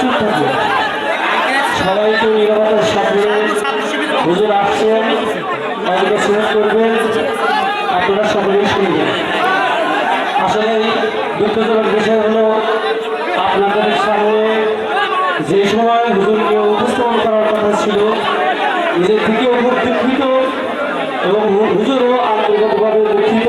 চুপ থাকবে সবাই একটু নিরাপত্তার সাথে হুজুর আসছেন তাদেরকে সিলেক্ট করবেন, আপনারা সকলেই শুনবেন আসলে দুঃখজনক বিষয় হলো, আপনাদের সামনে যে সময় হুজুরকে উপস্থাপন করার কথা ছিল, নিজের থেকেও খুব দুঃখিত এবং হুজুরও আন্তর্গতভাবে দুঃখিত।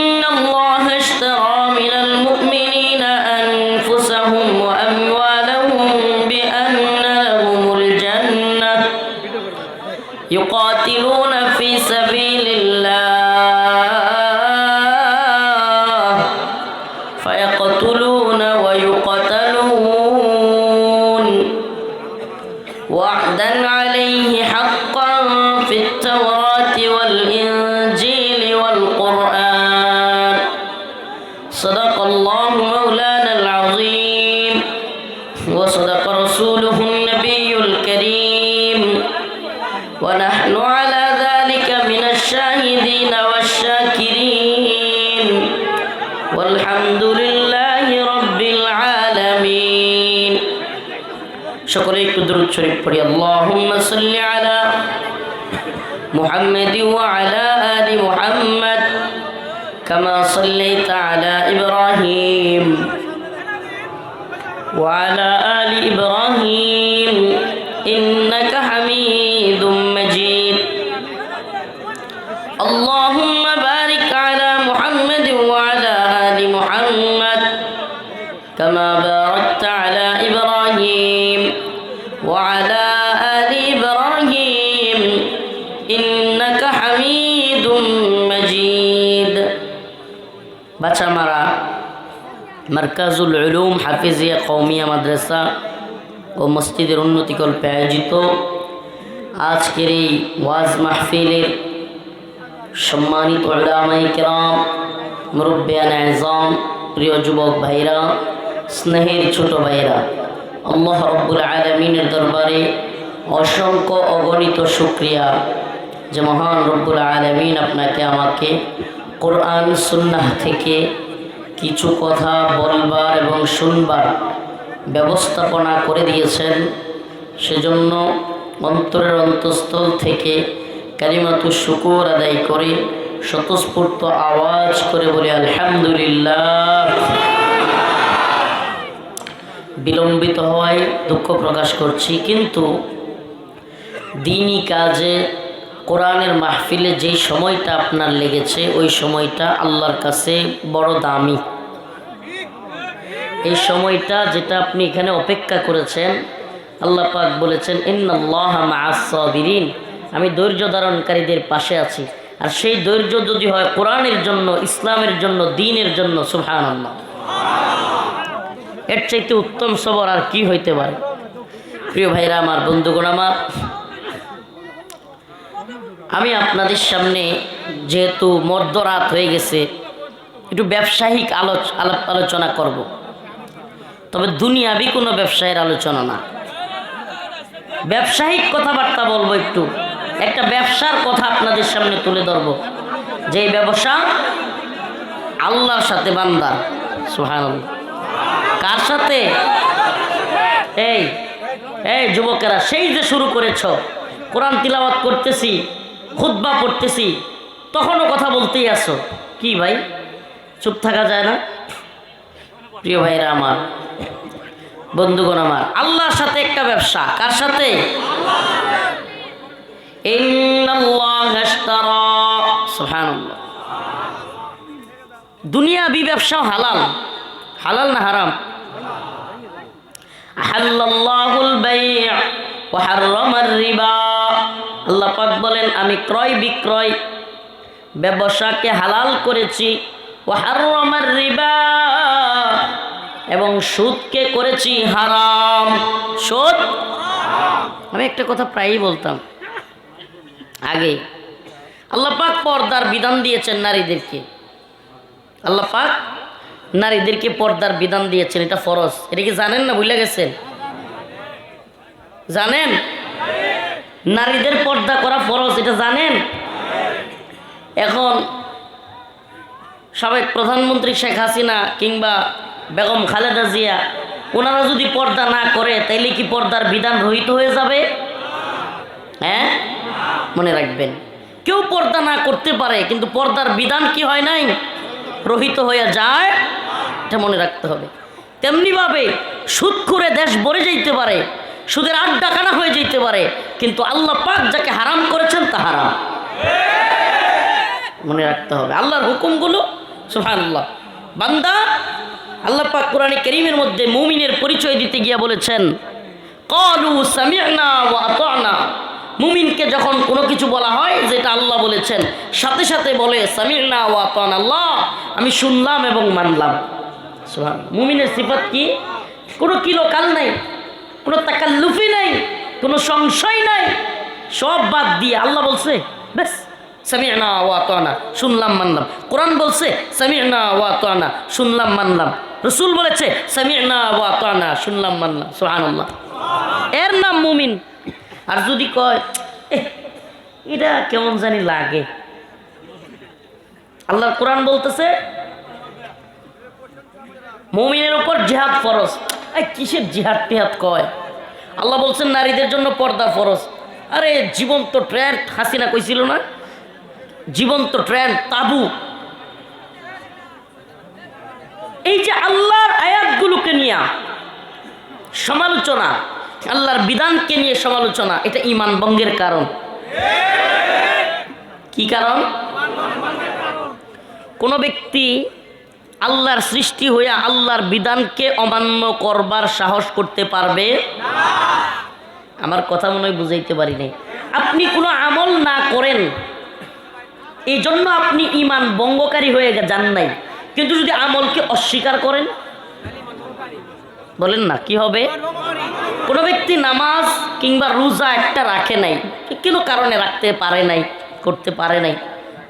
وعدا عليه حقا في التوراة والإنجيل والقرآن. صدق الله مولانا العظيم. وصدق رسوله النبي الكريم. ونحن على ذلك من الشاهدين والشاكرين. والحمد لله সকলে একটু দরুদ শরীফ পড়ি আল্লাহুম্মা সাল্লি আলা محمد وعلى آل محمد كما صليت على إبراهيم وعلى آل إبراهيم إنك حميد মার্কাজুল উলুম হাফিজিয়া কৌমিয়া মাদ্রাসা ও মসজিদের উন্নতিকল্পে আয়োজিত আজকের এই ওয়াজ মাহফিলের সম্মানিত ওলামাই কেরাম মুরব্বিয়ান আজম প্রিয় যুবক ভাইরা, স্নেহের ছোট ভাইরা, আল্লাহ রব্বুল আলমিনের দরবারে অসংখ্য অগণিত শুক্রিয়া যে মহান রব্বুল আলমিন আপনাকে, আমাকে কোরআন সুন্নাহ থেকে কিছু কথা বলবার এবং শুনবার ব্যবস্থাপনা করে দিয়েছেন। সেজন্য অন্তরের অন্তঃস্থল থেকে কালিমাতু শুকুর আদায় করে স্বতঃস্ফূর্ত আওয়াজ করে বলি, আলহামদুলিল্লাহ। বিলম্বিত হওয়ায় দুঃখ প্রকাশ করছি। কিন্তু দিনই কাজে কোরআনের মাহফিলে যেই সময়টা আপনার লেগেছে, ওই সময়টা আল্লাহর কাছে বড় দামি। এই সময়টা যেটা আপনি এখানে অপেক্ষা করেছেন, আল্লাহ পাক বলেছেন মাসাবিরিন আমি ধৈর্য ধারণকারীদের পাশে আছি। আর সেই ধৈর্য যদি হয় কোরআনের জন্য, ইসলামের জন্য, দিনের জন্য সুহান আল্লাহ এর চাইতে উত্তম সবর আর কি হইতে পারে? প্রিয় ভাইরা, আমার বন্ধুগণ আমার আমি আপনাদের সামনে যেহেতু মধ্যরাত হয়ে গেছে, একটু ব্যবসায়িক আলোচ, আলাপ আলোচনা করব। তবে দুনিয়াবি কোনো ব্যবসায়ের আলোচনা না। ব্যবসায়িক কথাবার্তা বলব একটু। একটা ব্যবসার কথা আপনাদের সামনে তুলে ধরব। যে ব্যবসা আল্লাহর সাথে বান্দার সুহান কার সাথে? এই এই যুবকেরা, সেই যে শুরু করেছ। কোরআন তিলাওয়াত করতেছি। খুদ্া পড়তেছি, তখনও কথা বলতেই আসো কি ভাই? চুপ থাকা যায় না? প্রিয় ভাইরা আমার, বন্ধুগণ আমার, আল্লাহর সাথে একটা ব্যবসা, কার সাথে? সুবহানাল্লাহ। দুনিয়াবি ব্যবসাও হালাল হালাল না হারাম? আহাল্লাল্লাহুল বাই' ওয়া হাররামার রিবা। আল্লাহ পাক বলেন, আমি ক্রয় বিক্রয় ব্যবসাকে হালাল করেছি। ওয়া হাররামার রিবা এবং সুদকে করেছি হারাম। সুদ? আমি একটা কথা প্রায়ই বলতাম। আগে আল্লাহ পাক পর্দার বিধান দিয়েছেন নারীদেরকে। আল্লাহ পাক নারীদেরকে পর্দার বিধান দিয়েছেন, এটা ফরজ। এটা কি জানেন না ভুলে গেছেন? জানেন? নারীদের পর্দা করা ফরজ, এটা জানেন? এখন সাবেক প্রধানমন্ত্রী শেখ হাসিনা কিংবা বেগম খালেদা জিয়া, ওনারা যদি পর্দা না করে, তাইলে কি পর্দার বিধান রহিত হয়ে যাবে? হ্যাঁ? মনে রাখবেন। কেউ পর্দা না করতে পারে, কিন্তু পর্দার বিধান কি হয় নাই? রহিত হয়ে যায়, এটা মনে রাখতে হবে। তেমনিভাবে সুদ করে দেশ ভরে যাইতে পারে সুদের আড্ডা কানা হয়ে যেতে পারে, কিন্তু আল্লাহ পাক যাকে হারাম করেছেন তা হারাম। মনে রাখতে হবে, আল্লাহর হুকুমগুলো, সুবহানাল্লাহ। বান্দা, আল্লাহ পাক কোরআনে করিমের মধ্যে মুমিনের পরিচয় দিতে গিয়া বলেছেন, কলু আতানা। মুমিনকে যখন কোনো কিছু বলা হয়, যেটা আল্লাহ বলেছেন, সাথে সাথে বলে, সামিআনা ওয়া আতানা আল্লাহ। আমি শুনলাম এবং মানলাম। মুমিনের সিফাত কি? কোনো কিলো কাল নাই। কোনো তাকাল্লুফি নাই কোনো সংশয় নাই। সব বাদ দিয়ে আল্লাহ বলছে ব্যাস সামিআনা ওয়া আতানা শুনলাম মানলাম। কোরআন বলছে সামিআনা ওয়া আতানা শুনলাম মানলাম। রসুল বলেছে সামিআনা ওয়া আতানা শুনলাম মানলাম। সুবহানাল্লাহ। এর নাম মুমিন। আর যদি কয় "এহ, এটা কেমন জানি লাগে? আল্লাহর কোরআন বলতেছে মুমিনের উপর জিহাদ ফরজ। কিসের জিহাদ টিহাদ কয়? আল্লাহ বলছেন নারীদের জন্য পর্দা ফরজ। আরে, জীবন্ত ট্রেন, হাসিনা কইছিল না? জীবন্ত ট্রেন, তাবু। এই যে আল্লাহর আয়াতগুলোকে নিয়ে সমালোচনা, আল্লাহর বিধানকে নিয়ে সমালোচনা, এটা ইমান ভঙ্গের কারণ। কি কারণ? কোনো ব্যক্তি আল্লাহর সৃষ্টি হইয়া আল্লাহর বিধানকে অমান্য করবার সাহস করতে পারবে? আমার কথা মনে হয় বুঝাইতে পারি নাই। আপনি কোনো আমল না করেন এই জন্য আপনি ইমান বঙ্গকারী হয়ে যান নাই। কিন্তু যদি আমলকে অস্বীকার করেন, বলেন না, কি হবে? কোনো ব্যক্তি নামাজ কিংবা রোজা একটা রাখে নাই, কোনো কারণে রাখতে পারে নাই, করতে পারে নাই,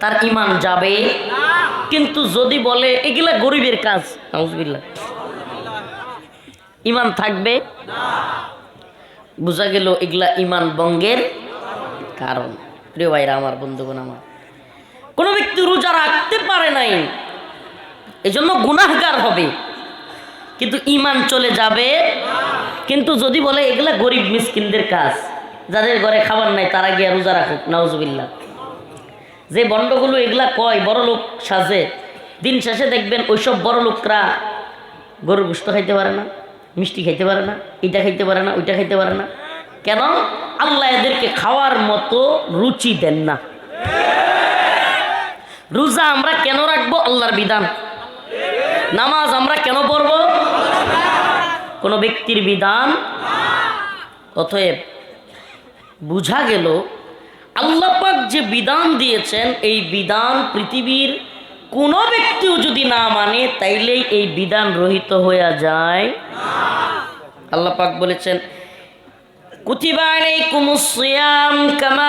তার ইমান যাবে? কিন্তু যদি বলে, এগুলা গরিবের কাজ। ইমান থাকবে? বোঝা গেল এগুলা ইমান বঙ্গের কারণ। প্রিয় ভাইরা, আমার বন্ধুগণ আমার, কোনো ব্যক্তি রোজা রাখতে পারে নাই, এজন্য গুনাহগার হবে। কিন্তু ইমান চলে যাবে, কিন্তু যদি বলে, এগুলা গরিব মিসকিনদের কাজ, যাদের ঘরে খাবার নাই, তারা গিয়া রোজা রাখুক। নাউজুবিল্লাহ। যে বন্ডগুলো এগুলা কয়, বড় লোক সাজে, দিন শেষে দেখবেন ওইসব বড় লোকরা গরুর গুস্ত খাইতে পারে না, মিষ্টি খাইতে পারে না, এটা খাইতে পারে না, ওইটা খাইতে পারে না। কেন? আল্লাহ এদেরকে খাওয়ার মতো রুচি দেন না। রোজা আমরা কেন রাখব? আল্লাহর বিধান। নামাজ আমরা কেন পড়ব? কোনো ব্যক্তির বিধান। অতএব বুঝা গেল আল্লাহ পাক যে বিধান দিয়েছেন, এই বিধান পৃথিবীর কোনো ব্যক্তিও যদি না মানে তাইলেই এই বিধান রহিত হয়ে যায়। আল্লাহ পাক বলেছেন কামা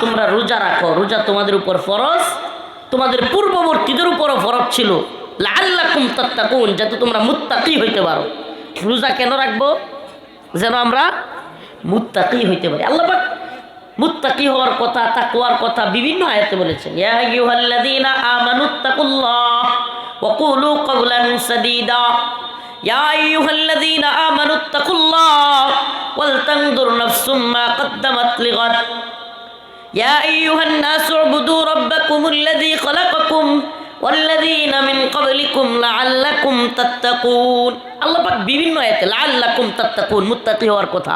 তোমরা রোজা রাখো। রোজা তোমাদের উপর ফরজ, তোমাদের পূর্ববর্তীদের উপরও ফরজ ছিল। লাল্লাকুম তাত্তাকুন, যাতে তোমরা মুত্তাকি হইতে পারো। রোজা কেন রাখব? যেন আমরা মুত্তাকি হইতে পারি। আল্লাহ মুত্তাকি হওয়ার কথা তাকুয়ার কথা বিভিন্ন আয়াতে বলেছেন। ইয়া আইয়ুহাল্লাযীনা আমানুত্তাকুল্লাহ ওয়া কুলু ক্বাওলান সাদীদা। ইয়া আইয়ুহাল্লাযীনা আমানুত্তাকুল্লাহ ওয়াল তানজুর নাফসুম মা কদ্দামাত লিগাদ। ইয়া আইয়ুহান নাসু উবুদু রাব্বাকুমুল লাযী খালাকাকুম। والذين من قبلكم لعلكم تتقون আল্লাহ পাক বিভিন্ন আয়াতে লাআল্লাকুম তাত্তাকুন মুত্তাকি হওয়ার কথা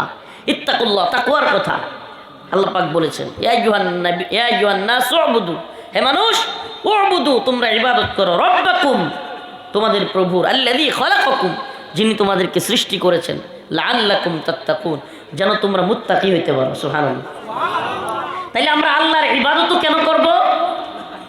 ইত্তাকুল্লাহ তাকওয়ার কথা আল্লাহ পাক বলেছেন ইয়া আইয়ুহান নাবী ইয়া আইয়ুহান নাস উবুদু হে মানুষ উবুদু তোমরা ইবাদত করো রব্বাকুম তোমাদের প্রভুর আল্লাযী খলাকাকুম যিনি তোমাদেরকে সৃষ্টি করেছেন লাআল্লাকুম তাত্তাকুন যেন তোমরা মুত্তাকি হইতে পারো সুবহানাল্লাহ তাইলে আমরা আল্লাহর ইবাদতও কেন করব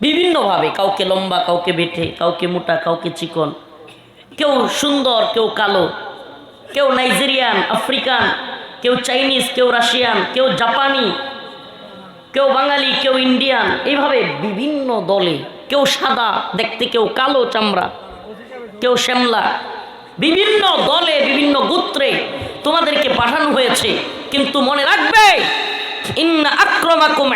বিভিন্নভাবে, কাউকে লম্বা, কাউকে বেঠে, কাউকে মোটা, কাউকে চিকন, কেউ সুন্দর, কেউ কালো, কেউ নাইজেরিয়ান, আফ্রিকান, কেউ চাইনিজ, কেউ রাশিয়ান, কেউ জাপানি, কেউ বাঙালি, কেউ ইন্ডিয়ান, এইভাবে বিভিন্ন দলে, কেউ সাদা, দেখতে কেউ কালো চামড়া, কেউ শ্যামলা, বিভিন্ন দলে, বিভিন্ন গোত্রে তোমাদেরকে পাঠানো হয়েছে, কিন্তু মনে রাখবে, ইন্না আক্রমাকুম